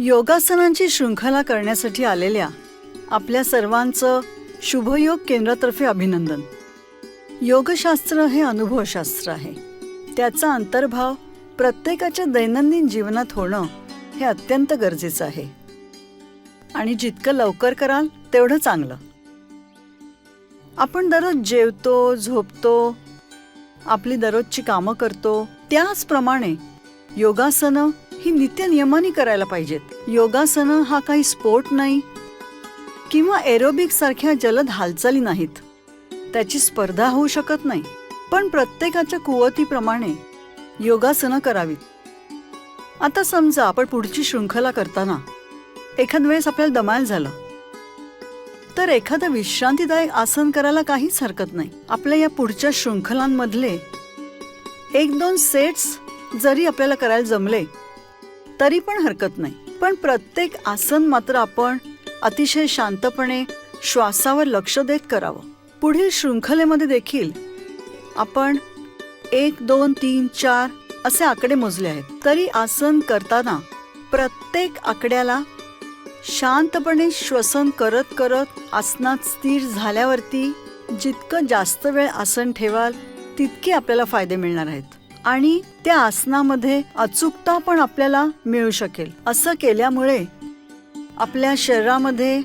योगासनांची शृंखला करण्यासाठी आलेल्या आपल्या सर्वांचं शुभयोग केंद्रातर्फे अभिनंदन. योगशास्त्र हे अनुभवशास्त्र आहे. त्याचा अंतर्भाव प्रत्येकाच्या दैनंदिन जीवनात होणं हे अत्यंत गरजेचं आहे. आणि जितकं लवकर कराल तेवढं चांगलं. आपण दररोज जेवतो झोपतो आपली दररोजची कामं करतो त्याचप्रमाणे योगासनं ही नित्य नियमाने करायला पाहिजेत. योगासनं हा काही स्पोर्ट नाही किंवा एरोबिक सारख्या जलद हालचाली नाहीत. त्याची स्पर्धा होऊ शकत नाही. पण प्रत्येकाच्या कुवतीप्रमाणे योगासनं करावीत. आता समजा आपण पुढची शृंखला करताना एखाद वेळेस आपल्याला दमायल झालं. तर एखादं विश्रांतीदायक आसन करायला काहीच हरकत नाही. आपल्या या पुढच्या शृंखलांमधले एक दोन सेट्स जरी आपल्याला करायला जमले तरी पण हरकत नाही. पण प्रत्येक आसन मात्र आपण अतिशय शांतपणे श्वासावर लक्ष देत करावं. पुढील शृंखलेमध्ये देखील आपण एक दोन तीन चार असे आकडे मोजले आहेत. तरी आसन करताना प्रत्येक आकड्याला शांतपणे श्वसन करत करत आसनात स्थिर झाल्यावरती जितकं जास्त वेळ आसन ठेवाल तितके आपल्याला फायदे मिळणार आहेत. आणि त्या आसनामध्ये अचूकता पण आपल्याला मिळू शकेल. असं केल्यामुळे आपल्या शरीरामध्ये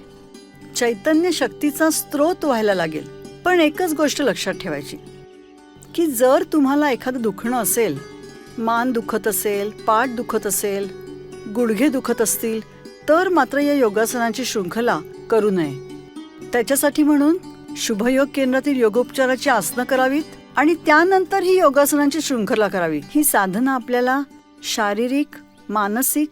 चैतन्य शक्तीचा स्रोत व्हायला लागेल. पण एकच गोष्ट लक्षात ठेवायची की जर तुम्हाला एखादं दुखणं असेल मान दुखत असेल पाठ दुखत असेल गुडघे दुखत असतील तर मात्र या योगासनाची शृंखला करू नये. त्याच्यासाठी म्हणून शुभयोग केंद्रातील योगोपचाराची आसनं करावीत. आणि त्यानंतर ही योगासनांची शृंखला करावी. ही साधना आपल्याला शारीरिक मानसिक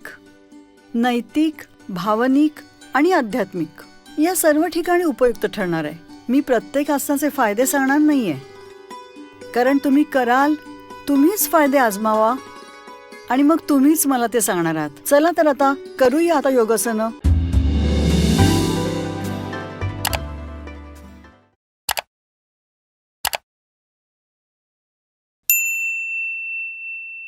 नैतिक भावनिक आणि आध्यात्मिक या सर्व ठिकाणी उपयुक्त ठरणार आहे. मी प्रत्येक आसनाचे फायदे सांगणार नाहीये. कारण तुम्ही कराल तुम्हीच फायदे आजमावा आणि मग तुम्हीच मला ते सांगणार आहात. चला तर आता करूया आता योगासनं.